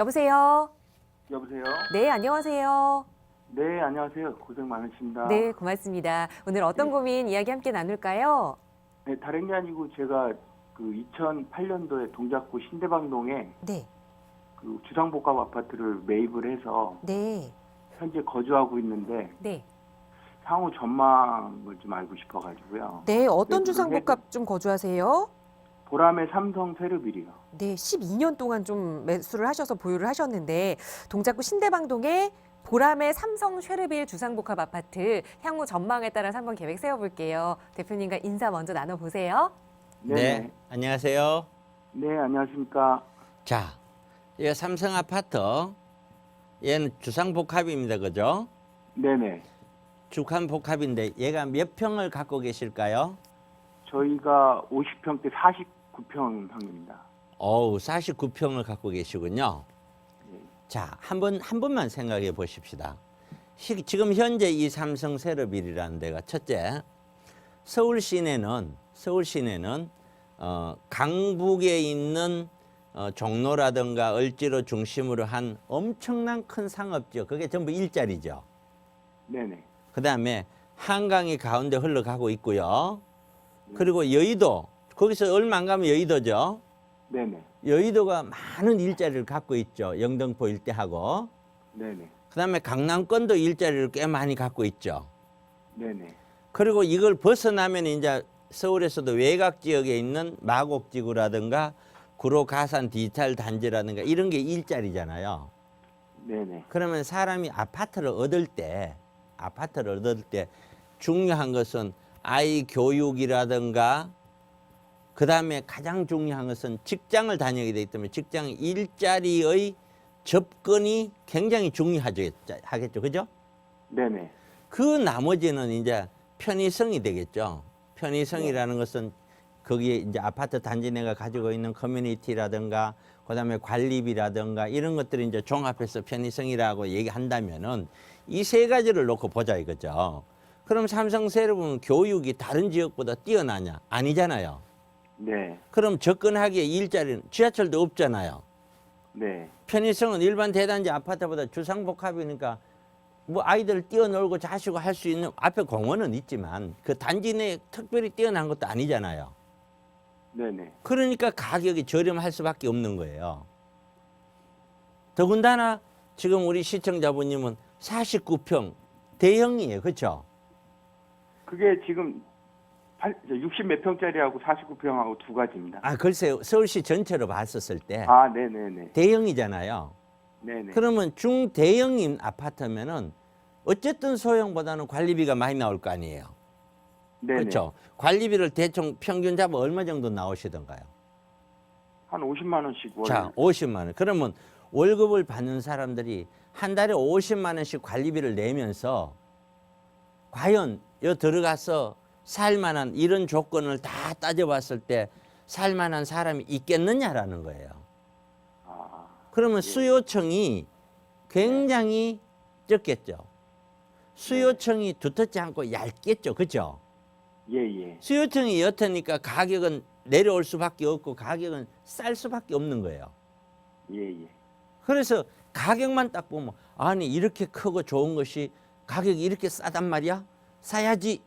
여보세요. 여보세요? 네, 안녕하세요. 네, 안녕하세요. 고생 많으십니다. 네, 고맙습니다. 오늘 어떤 네. 고민 이야기 함께 나눌까요? 네, 다른 게 아니고 제가 그 2008년도에 동작구 신대방동에 네, 그 주상복합 아파트를 매입을 해서 네, 현재 거주하고 있는데 네. 향후 전망을 좀 알고 싶어가지고요. 네, 어떤 네, 주상복합 좀 거주하세요? 보람의 삼성 세르빌이요. 네, 12년 동안 좀 매수를 하셔서 보유를 하셨는데 동작구 신대방동에 보람의 삼성 쉐르빌 주상복합 아파트 향후 전망에 따라서 한번 계획 세워볼게요. 대표님과 인사 먼저 나눠보세요. 네, 네, 안녕하세요. 네, 안녕하십니까? 자, 이 삼성 아파트 얘는 주상 복합입니다, 그죠? 네, 네. 주간 복합인데 얘가 몇 평을 갖고 계실까요? 저희가 50평대 49평형입니다. 어우, 49평을 갖고 계시군요. 네. 자, 한번 한 번만 생각해 보십시다. 시- 지금 현재 이 삼성 세르빌이라는 데가 첫째, 서울 시내는 서울 시내는 어, 강북에 있는 어, 종로라든가 을지로 중심으로 한 엄청난 큰 상업지역, 그게 전부 일자리죠. 네, 네. 그 다음에 한강이 가운데 흘러가고 있고요. 그리고 여의도, 거기서 얼마 안 가면 여의도죠. 네, 네. 여의도가 많은 일자리를 갖고 있죠. 영등포 일대하고. 네, 네. 그 다음에 강남권도 일자리를 꽤 많이 갖고 있죠. 네, 네. 그리고 이걸 벗어나면 이제 서울에서도 외곽 지역에 있는 마곡지구라든가 구로 가산 디지털 단지라든가 이런 게 일자리잖아요. 네, 네. 그러면 사람이 아파트를 얻을 때 아파트를 얻을 때 중요한 것은 아이 교육이라든가 그 다음에 가장 중요한 것은 직장을 다니게 되기 때문에 직장 일자리의 접근이 굉장히 중요하죠 하겠죠 그죠? 네, 네. 그 나머지는 이제 편의성이 되겠죠. 편의성이라는 것은 거기에 이제 아파트 단지 내가 가지고 있는 커뮤니티라든가 그다음에 관리비라든가 이런 것들을 이제 종합해서 편의성이라고 얘기한다면은 이 세 가지를 놓고 보자 이거죠. 그럼 삼성세르브는 교육이 다른 지역보다 뛰어나냐? 아니잖아요. 네. 그럼 접근하기에 일자리는 지하철도 없잖아요. 네. 편의성은 일반 대단지 아파트보다 주상복합이니까 뭐 아이들 뛰어놀고 자시고 할 수 있는 앞에 공원은 있지만 그 단지 내에 특별히 뛰어난 것도 아니잖아요. 네, 네. 그러니까 가격이 저렴할 수밖에 없는 거예요. 더군다나 지금 우리 시청자분님은 49평 대형이에요. 그렇죠? 그게 지금 60몇 평짜리하고 49평하고 두 가지입니다. 아, 글쎄요. 서울시 전체로 봤었을 때 아, 네, 네, 네. 대형이잖아요. 네, 네. 그러면 중대형인 아파트면은 어쨌든 소형보다는 관리비가 많이 나올 거 아니에요. 네, 그렇죠. 관리비를 대충 평균 잡아 얼마 정도 나오시던가요? 한 50만 원씩 월. 자, 50만 원. 그러면 월급을 받는 사람들이 한 달에 50만 원씩 관리비를 내면서 과연 여 들어가서 살만한 이런 조건을 다 따져봤을 때 살만한 사람이 있겠느냐라는 거예요. 아, 그러면 수요청이 굉장히 적겠죠. 수요청이 두텁지 않고 얇겠죠. 그죠? 예, 예. 수요청이 옅으니까 가격은 내려올 수밖에 없고 가격은 쌀 수밖에 없는 거예요. 예, 예. 그래서 가격만 딱 보면 아니 이렇게 크고 좋은 것이 가격이 이렇게 싸단 말이야? 사야지.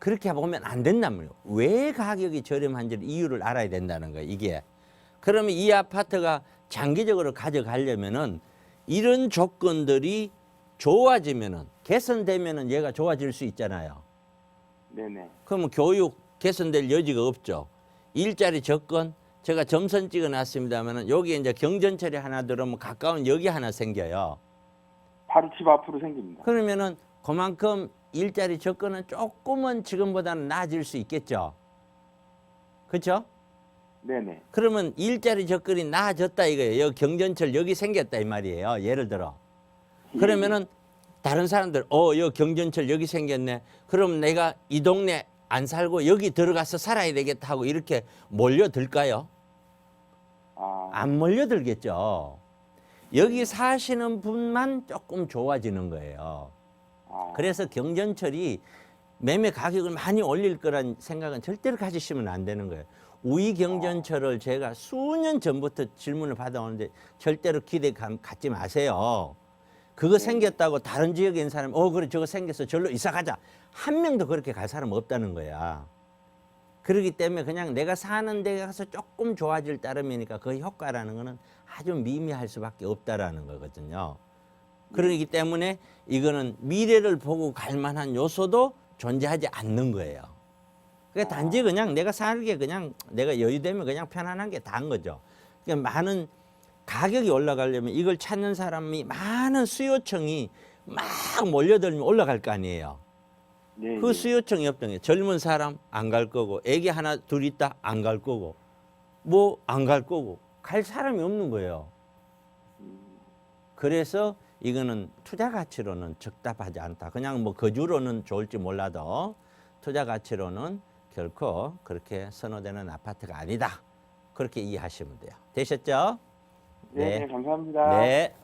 그렇게 보면 안 된단 말이에요. 왜 가격이 저렴한지를 이유를 알아야 된다는 거예요. 이게. 그러면 이 아파트가 장기적으로 가져가려면은 이런 조건들이 좋아지면은 개선되면은 얘가 좋아질 수 있잖아요. 네, 네. 그러면 교육 개선될 여지가 없죠. 일자리 접근 제가 점선 찍어 놨습니다만은 여기 이제 경전철이 하나 들어오면 가까운 역이 하나 생겨요. 바로 집 앞으로 생깁니다. 그러면은 그만큼 일자리 접근은 조금은 지금보다는 나아질 수 있겠죠. 그렇죠? 네, 네. 그러면 일자리 접근이 나아졌다 이거예요. 여기 경전철 여기 생겼다 이 말이에요. 예를 들어. 그러면은 다른 사람들 어 여기 경전철 여기 생겼네. 그럼 내가 이 동네 안 살고 여기 들어가서 살아야 되겠다 하고 이렇게 몰려들까요? 아, 안 몰려들겠죠. 여기 사시는 분만 조금 좋아지는 거예요. 아, 그래서 경전철이 매매 가격을 많이 올릴 거란 생각은 절대로 가지시면 안 되는 거예요. 우이 경전철을 제가 수년 전부터 질문을 받아오는데 절대로 기대감 갖지 마세요. 그거 생겼다고 다른 지역에 있는 사람이 어 그래 저거 생겼어 절로 이사 가자 한 명도 그렇게 갈 사람 없다는 거야. 그렇기 때문에 그냥 내가 사는 데 가서 조금 좋아질 따름이니까 그 효과라는 거는 아주 미미할 수밖에 없다라는 거거든요. 그러기 때문에 이거는 미래를 보고 갈 만한 요소도 존재하지 않는 거예요. 그러니까 단지 그냥 내가 살게 그냥 내가 여유되면 그냥 편안한 게 다인 거죠. 그러니까 많은 가격이 올라가려면 이걸 찾는 사람이 많은 수요청이 막 몰려들면 올라갈 거 아니에요. 네. 그 네. 수요청이 없던 게 젊은 사람 안 갈 거고 애기 하나 둘 있다 안 갈 거고 뭐 안 갈 거고 갈 사람이 없는 거예요. 그래서 이거는 투자 가치로는 적답하지 않다. 그냥 뭐 거주로는 좋을지 몰라도 투자 가치로는 결코 그렇게 선호되는 아파트가 아니다. 그렇게 이해하시면 돼요. 되셨죠? 네, 네, 감사합니다. 네.